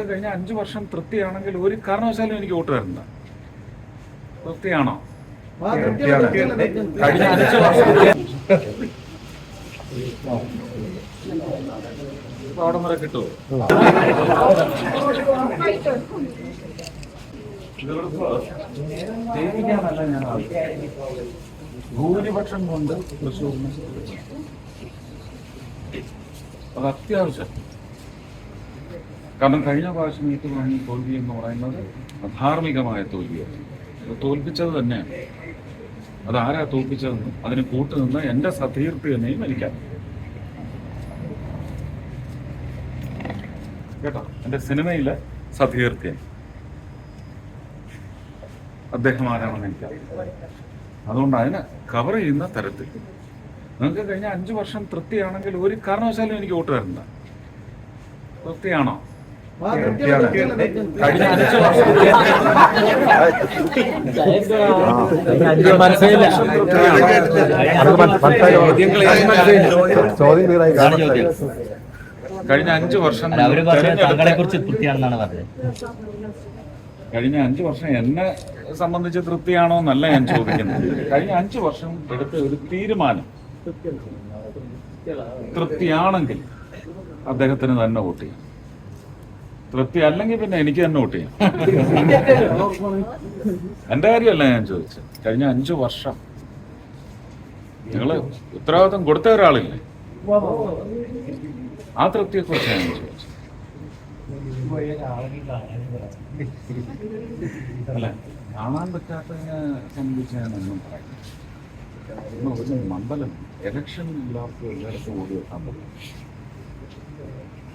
നിങ്ങൾക്ക് കഴിഞ്ഞ അഞ്ചു വർഷം തൃപ്തിയാണെങ്കിൽ ഒരു കാരണവശാലും എനിക്ക് വോട്ട് തരണ്ട തൃപ്തിയാണോ? കഴിഞ്ഞ അഞ്ചു വർഷം ഇപ്പൊ അവിടെ വരെ കിട്ടുമോ ജയിപ്പിക്കാനല്ല ഞാൻ. ഭൂരിപക്ഷം കൊണ്ട് തൃശ്ശൂരിന് അത് അത്യാവശ്യം. കാരണം കഴിഞ്ഞ പ്രാവശ്യം ഏറ്റുവാങ്ങി തോൽവി എന്ന് പറയുന്നത് അധാർമികമായ തോൽവിയാണ് തോൽപ്പിച്ചത് തന്നെയാണ്. അത് ആരാ തോൽപ്പിച്ചതെന്നും? അതിന് കൂട്ടുനിന്ന് എന്റെ സതീർത്തി തന്നെയും എനിക്കാം കേട്ടോ? എന്റെ സിനിമയിലെ സതീർത്ഥ്യൻ അദ്ദേഹം ആരാണെന്ന് എനിക്കറിയാം അതുകൊണ്ട് അതിനെ കവർ ചെയ്യുന്ന തരത്തിൽ. നിങ്ങൾക്ക് കഴിഞ്ഞ അഞ്ചു വർഷം തൃപ്തിയാണെങ്കിൽ ഒരു കാരണവശാലും എനിക്ക് വോട്ട് തരണ്ട. തൃപ്തിയാണോ? മനസ്സിലായില്ല ചോദ്യം ക്ലിയറായി കഴിഞ്ഞ അഞ്ചു വർഷം അവർ പറഞ്ഞത് താങ്കളെ കുറിച്ച് തൃപ്തിയാണെന്നാണ് പറഞ്ഞത്. കഴിഞ്ഞ അഞ്ചു വർഷം എന്നെ സംബന്ധിച്ച് തൃപ്തിയാണോ എന്നല്ല ഞാൻ ചോദിക്കുന്നത്. കഴിഞ്ഞ അഞ്ചു വർഷം എടുത്ത ഒരു തീരുമാനം തൃപ്തിയാണെങ്കിൽ അദ്ദേഹത്തിന് തന്നെ വോട്ട് ചെയ്യാം. തൃപ്തി അല്ലെങ്കിൽ പിന്നെ എനിക്ക് തന്നെ വോട്ട് ചെയ്യാം. എന്റെ കാര്യമല്ല ഞാൻ ചോദിച്ചത്. കഴിഞ്ഞ അഞ്ചു വർഷം നിങ്ങൾ ഉത്തരവാദിത്വം കൊടുത്ത ഒരാളില്ലേ? ആ തൃപ്തിയെ കുറിച്ചാണ് ഞാൻ ചോദിച്ചത്. അല്ല കാണാൻ പറ്റാത്തതിനെ സംബന്ധിച്ച് ഞാൻ ഒന്നും പറയുന്നു ഇന്ന് ഒരു മമ്പലം ഇലക്ഷൻ ഇല്ലാത്ത എല്ലായിടത്തും ഓടി വെക്കാൻ പറ്റും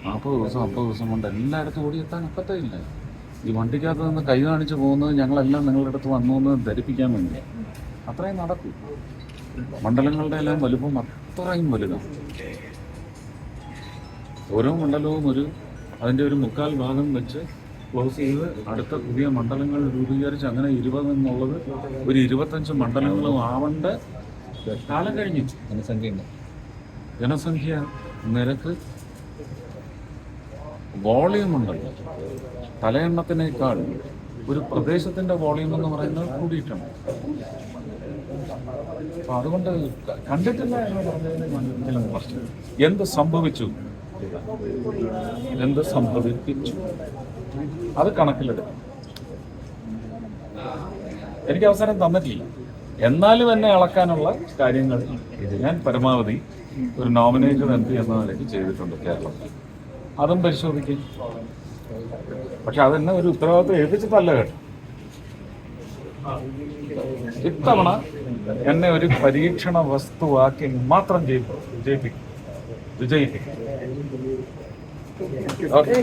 നാൽപ്പത് ദിവസം അമ്പത് ദിവസം കൊണ്ട് എല്ലായിടത്തും ഓടി എത്താൻ ഒക്കത്തേ ഇല്ല. ഈ വണ്ടിക്കകത്ത് നിന്ന് കൈ കാണിച്ച് പോകുന്നത് ഞങ്ങളെല്ലാം നിങ്ങളുടെ അടുത്ത് വന്നു എന്ന് ധരിപ്പിക്കാൻ വേണ്ടി. അത്രയും നടക്കും. മണ്ഡലങ്ങളുടെ എല്ലാം വലുപ്പം അത്രയും വലുതാണ് ഓരോ മണ്ഡലവും ഒരു അതിന്റെ ഒരു മുക്കാൽ ഭാഗം വെച്ച് ക്ലോസ് ചെയ്ത് അടുത്ത പുതിയ മണ്ഡലങ്ങൾ രൂപീകരിച്ച് അങ്ങനെ ഇരുപത് എന്നുള്ളത് ഒരു ഇരുപത്തഞ്ച് മണ്ഡലങ്ങളും ആവേണ്ട. കാലം കഴിഞ്ഞു ജനസംഖ്യ ജനസംഖ്യ നിരക്ക് വോളിയം ഉണ്ടല്ലോ തലയെണ്ണത്തിനേക്കാൾ ഒരു പ്രദേശത്തിന്റെ വോളിയം എന്ന് പറയുന്നത് കൂടിയിട്ടുണ്ട് അപ്പൊ അതുകൊണ്ട് കണ്ടിട്ടില്ല എന്ന് പറഞ്ഞതിന് എന്ത് സംഭവിച്ചു? എന്ത് സംഭവിപ്പിച്ചു? അത് കണക്കിലെടുക്കണം എനിക്ക് അവസരം തന്നിട്ടില്ല. എന്നാലും എന്നെ അളക്കാനുള്ള കാര്യങ്ങൾ ഞാൻ പരമാവധി ഒരു നോമിനേറ്റഡ് എം പി എന്ന നിലയ്ക്ക് ചെയ്തിട്ടുണ്ട് കേരളത്തിൽ. അതും പരിശോധിക്കും. പക്ഷെ അതെന്നെ ഒരു ഉത്തരവാദിത്വം ഏൽപ്പിച്ചിട്ടല്ല കേട്ടോ. ഇത്തവണ എന്നെ ഒരു പരീക്ഷണ വസ്തുവാക്കി മാത്രം ജയിപ്പി- ജയിപ്പിക്കും. വിജയിപ്പിക്കും ഓക്കെ.